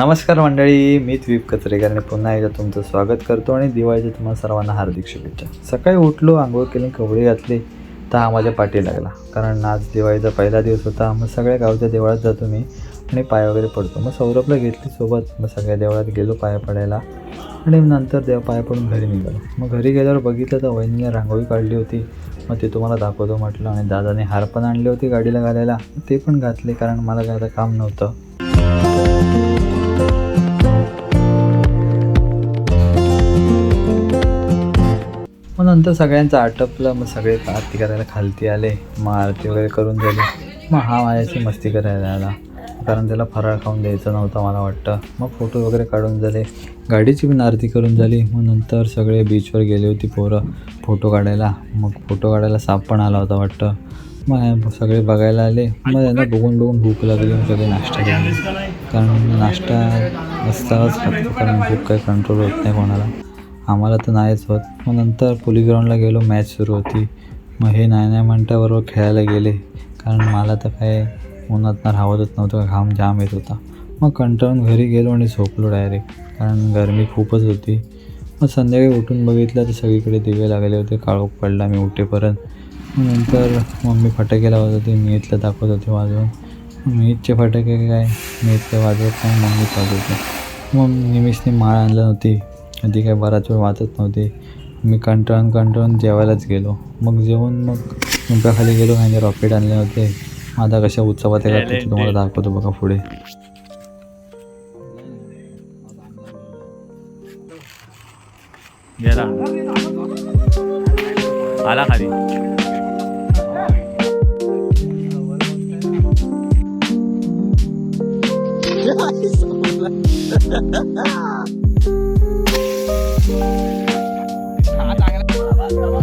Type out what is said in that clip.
नमस्कार मंडळी मी द्वीप कचरेकर आणि पुन्हा एकदा तुमचं स्वागत करतो आणि दिवाळीच्या तुम्हाला सर्वांना हार्दिक शुभेच्छा. सकाळी उठलो आंघोळ केली कपडे घातली तर हा माझ्या पाठी लागला. कारण आज दिवाळीचा पहिला दिवस होता मग सगळ्या गावच्या देवळात जातो मी आणि पाय वगैरे पडतो. मग सौरभला घेतली सोबत मग सगळ्या देवळात गेलो पाया पडायला आणि नंतर देव पाया पडून घरी निघालो. मग घरी गेल्यावर बघितलं तर वहिनीने रांगोळी काढली होती. मग ते तुम्हाला दाखवतो म्हटलं आणि दादाने हार पण आणले होते गाडीला घालायला. ते पण घातले कारण मला काय आता काम नव्हतं. नंतर सगळ्यांचं आटपलं मग सगळे आरती करायला खालती आले मग आरती वगैरे करून झाली मग हा माझ्याशी मस्ती करायला आला. कारण त्याला फराळ खाऊन द्यायचं नव्हतं मला वाटतं. मग फोटो वगैरे काढून झाले. गाडीची पण आरती करून झाली. मग नंतर सगळे बीचवर गेले होती पोरं फोटो काढायला. मग फोटो काढायला साप पण आला होता वाटतं. मग सगळे बघायला आले. मग त्यांना बघून बघून भूक लागली मग सगळे नाश्ता केला. कारण नाश्ता असताच कारण भूक काही कंट्रोल होत नाही कोणाला. आम्हाला तर नाहीच होत. मग नंतर पोलीस ग्राउंडला गेलो मॅच सुरू होती. मग हे नाही नाही म्हणत्याबरोबर खेळायला गेले. कारण मला तर काय उन्हातनं राहतच नव्हतं घाम जाम येत होता. मग कंटाळून घरी गेलो आणि झोपलो डायरेक्ट कारण गरमी खूपच होती. मग संध्याकाळी उठून बघितलं तर सगळीकडे दिवे लागले होते काळोख पडला मी उठेपर्यंत. मग नंतर मम्मी फटाके लावत होती मी इथलं दाखवत होते वाजवून. मग फटाके काय? मी इथले वाजवत नाही मम्मीच वाजवते. मग निमिषने माळ आणलं नव्हती ती काय बराच वेळ वाचत नव्हती. मी कंटाळून कंटाळून जेवायलाच गेलो. मग जेवून मग पिंपळाखाली गेलो आणि रॉकेट आणले होते. आता कशा उत्सवात येतात ते तुम्हाला दाखवतो बघा पुढे. गेला. आला खाली.